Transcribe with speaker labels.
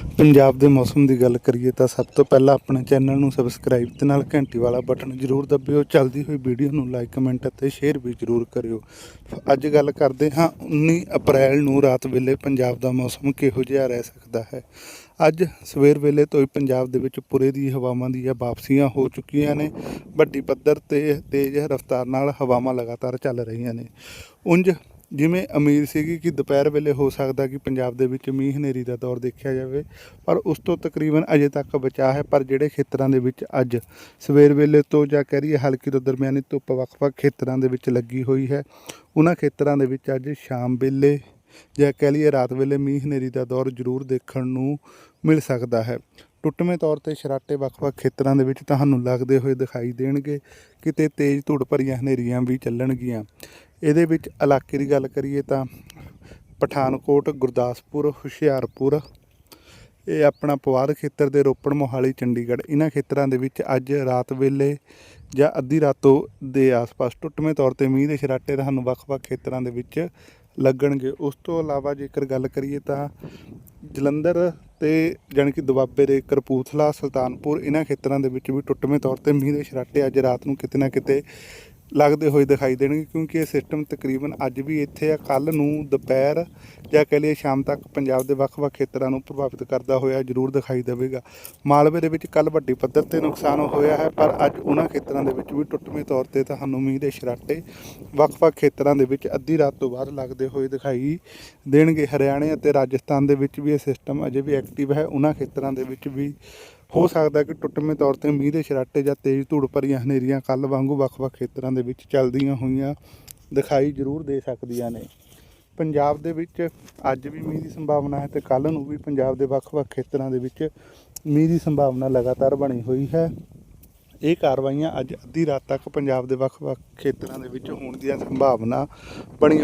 Speaker 1: ਪੰਜਾਬ ਦੇ ਮੌਸਮ ਦੀ ਗੱਲ ਕਰੀਏ ਤਾਂ ਸਭ ਤੋਂ ਪਹਿਲਾਂ ਆਪਣੇ ਚੈਨਲ ਨੂੰ ਸਬਸਕ੍ਰਾਈਬ ਤੇ ਨਾਲ ਘੰਟੀ ਵਾਲਾ ਬਟਨ ਜ਼ਰੂਰ ਦਬਿਓ। ਚੱਲਦੀ ਹੋਈ ਵੀਡੀਓ ਨੂੰ ਲਾਈਕ ਕਮੈਂਟ ਅਤੇ ਸ਼ੇਅਰ ਵੀ ਜ਼ਰੂਰ ਕਰਿਓ। ਅੱਜ ਗੱਲ ਕਰਦੇ ਹਾਂ 19 ਅਪ੍ਰੈਲ ਨੂੰ ਰਾਤ ਵੇਲੇ ਪੰਜਾਬ ਦਾ ਮੌਸਮ ਕਿਹੋ ਜਿਹਾ ਰਹਿ ਸਕਦਾ ਹੈ? ਅੱਜ ਸਵੇਰ ਵੇਲੇ ਤੋਂ ਹੀ ਪੰਜਾਬ ਦੇ ਵਿੱਚ ਪੂਰੇ ਦੀ ਹਵਾਵਾਂ ਦੀਆਂ ਵਾਪਸੀਆਂ ਹੋ ਚੁੱਕੀਆਂ ਨੇ। ਵੱਡੀ ਪੱਧਰ ਤੇ ਤੇਜ਼ ਰਫ਼ਤਾਰ ਨਾਲ ਹਵਾਵਾਂ ਲਗਾਤਾਰ ਚੱਲ ਰਹੀਆਂ ਨੇ। ਉਂਝ ਜਿਵੇਂ ਉਮੀਦ ਸੀਗੀ ਕਿ ਦੁਪਹਿਰ ਵੇਲੇ ਹੋ ਸਕਦਾ ਕਿ ਪੰਜਾਬ ਦੇ ਵਿੱਚ ਮੀਂਹ ਹਨੇਰੀ ਦਾ ਦੌਰ ਦੇਖਿਆ ਜਾਵੇ, ਪਰ ਉਸ ਤੋਂ ਤਕਰੀਬਨ ਅਜੇ ਤੱਕ ਬਚਾ ਹੈ। ਪਰ ਜਿਹੜੇ ਖੇਤਰਾਂ ਦੇ ਵਿੱਚ ਅੱਜ ਸਵੇਰ ਵੇਲੇ ਤੋਂ ਜਾਂ ਕਹਿ ਰਹੀਏ ਹਲਕੀ ਤੋਂ ਦਰਮਿਆਨੀ ਧੁੱਪ ਵੱਖ-ਵੱਖ ਖੇਤਰਾਂ ਦੇ ਵਿੱਚ ਲੱਗੀ ਹੋਈ ਹੈ, ਉਹਨਾਂ ਖੇਤਰਾਂ ਦੇ ਵਿੱਚ ਅੱਜ ਸ਼ਾਮ ਵੇਲੇ ਜਾਂ ਕਹਿ ਲਈਏ ਰਾਤ ਵੇਲੇ ਮੀਂਹ ਹਨੇਰੀ ਦਾ ਦੌਰ ਜ਼ਰੂਰ ਦੇਖਣ ਨੂੰ ਮਿਲ ਸਕਦਾ ਹੈ। ਟੁੱਟਵੇਂ ਤੌਰ ਤੇ ਸ਼ਰਾਟੇ ਵੱਖ-ਵੱਖ ਖੇਤਰਾਂ ਦੇ ਵਿੱਚ ਤੁਹਾਨੂੰ ਲੱਗਦੇ ਹੋਏ ਦਿਖਾਈ ਦੇਣਗੇ ਕਿਤੇ ਤੇਜ਼ ਧੂੜ ਭਰੀਆਂ ਹਨੇਰੀਆਂ ਵੀ ਚੱਲਣਗੀਆਂ। ਇਹਦੇ ਵਿੱਚ ਇਲਾਕੇ ਦੀ ਗੱਲ ਕਰੀਏ ਤਾਂ ਪਠਾਨਕੋਟ, ਗੁਰਦਾਸਪੁਰ, ਹੁਸ਼ਿਆਰਪੁਰ, ਇਹ ਆਪਣਾ ਪਵਾਰ ਖੇਤਰ ਦੇ ਰੋਪੜ, ਮੋਹਾਲੀ, ਚੰਡੀਗੜ੍ਹ, ਇਹਨਾਂ ਖੇਤਰਾਂ ਦੇ ਵਿੱਚ ਅੱਜ ਰਾਤ ਵੇਲੇ ਜਾਂ ਅੱਧੀ ਰਾਤੋਂ ਦੇ ਆਸ-ਪਾਸ ਟੁੱਟਵੇਂ ਤੌਰ ਤੇ ਮੀਂਹ ਦੇ ਛਰਾਟੇ ਤੁਹਾਨੂੰ ਵੱਖ-ਵੱਖ ਖੇਤਰਾਂ ਦੇ ਵਿੱਚ ਲੱਗਣਗੇ। ਉਸ ਤੋਂ ਇਲਾਵਾ ਜੇਕਰ ਗੱਲ ਕਰੀਏ ਤਾਂ ਜਲੰਧਰ ਤੇ ਜਾਣੀ ਕਿ ਦੁਆਬੇ ਦੇ ਕਰਪੂਥਲਾ ਸੁਲਤਾਨਪੁਰ, ਇਹਨਾਂ ਖੇਤਰਾਂ ਦੇ ਵਿੱਚ ਵੀ ਟੁੱਟਵੇਂ ਤੌਰ ਤੇ ਮੀਂਹ ਦੇ ਛਰਾਟੇ ਅੱਜ ਰਾਤ ਨੂੰ ਕਿਤੇ ਨਾ ਕਿਤੇ ਲੱਗਦੇ ਹੋਏ ਦਿਖਾਈ ਦੇਣਗੇ, ਕਿਉਂਕਿ ਇਹ ਸਿਸਟਮ ਤਕਰੀਬਨ ਅੱਜ ਵੀ ਇੱਥੇ ਆ ਕੱਲ ਨੂੰ ਦੁਪਹਿਰ ਜਾਂ ਕਹਿ ਲਈਏ ਸ਼ਾਮ ਤੱਕ ਪੰਜਾਬ ਦੇ ਵੱਖ-ਵੱਖ ਖੇਤਰਾਂ ਨੂੰ ਪ੍ਰਭਾਵਿਤ ਕਰਦਾ ਹੋਇਆ ਜ਼ਰੂਰ ਦਿਖਾਈ ਦੇਵੇਗਾ। ਮਾਲਵੇ ਦੇ ਵਿੱਚ ਕੱਲ ਵੱਡੀ ਪੱਧਰ ਤੇ ਨੁਕਸਾਨ ਹੋਇਆ ਹੈ, ਪਰ ਅੱਜ ਉਹਨਾਂ ਖੇਤਰਾਂ ਦੇ ਵਿੱਚ ਵੀ ਟੁੱਟਵੇਂ ਤੌਰ ਤੇ ਤੁਹਾਨੂੰ ਮੀਂਹ ਦੇ ਸਰਾਟੇ ਵੱਖ-ਵੱਖ ਖੇਤਰਾਂ ਦੇ ਵਿੱਚ ਅੱਧੀ ਰਾਤ ਤੋਂ ਬਾਅਦ ਲੱਗਦੇ ਹੋਏ ਦਿਖਾਈ ਦੇਣਗੇ। ਹਰਿਆਣੇ ਅਤੇ ਰਾਜਸਥਾਨ ਦੇ ਵਿੱਚ ਵੀ ਇਹ ਸਿਸਟਮ ਅਜੇ ਵੀ ਐਕਟਿਵ ਹੈ, ਉਹਨਾਂ ਖੇਤਰਾਂ ਦੇ ਵਿੱਚ ਵੀ ਹੋ ਸਕਦਾ ਕਿ ਟੁੱਟਵੇਂ ਤੌਰ ਤੇ ਮੀਂਹ ਦੇ ਛਰਾਟੇ ਜਾਂ ਤੇਜ਼ ਧੂੜ ਭਰੀਆਂ ਹਨੇਰੀਆਂ ਕੱਲ ਵਾਂਗੂ ਵੱਖ-ਵੱਖ ਖੇਤਰਾਂ ਦੇ ਵਿੱਚ ਚੱਲਦੀਆਂ ਹੋਈਆਂ ਦਿਖਾਈ ਜ਼ਰੂਰ ਦੇ ਸਕਦੀਆਂ ਨੇ। ਪੰਜਾਬ ਦੇ ਵਿੱਚ ਅੱਜ ਵੀ ਮੀਂਹ ਦੀ ਸੰਭਾਵਨਾ ਹੈ ਤੇ ਕੱਲ ਨੂੰ ਵੀ ਪੰਜਾਬ ਦੇ ਵੱਖ-ਵੱਖ ਖੇਤਰਾਂ ਦੇ ਵਿੱਚ ਮੀਂਹ ਦੀ ਸੰਭਾਵਨਾ ਲਗਾਤਾਰ ਬਣੀ ਹੋਈ ਹੈ। ਇਹ ਕਾਰਵਾਈਆਂ ਅੱਜ ਅੱਧੀ ਰਾਤ ਤੱਕ ਪੰਜਾਬ ਦੇ ਵੱਖ-ਵੱਖ ਖੇਤਰਾਂ ਦੇ ਵਿੱਚ ਹੋਣ ਦੀਆਂ ਸੰਭਾਵਨਾ ਬਣੀ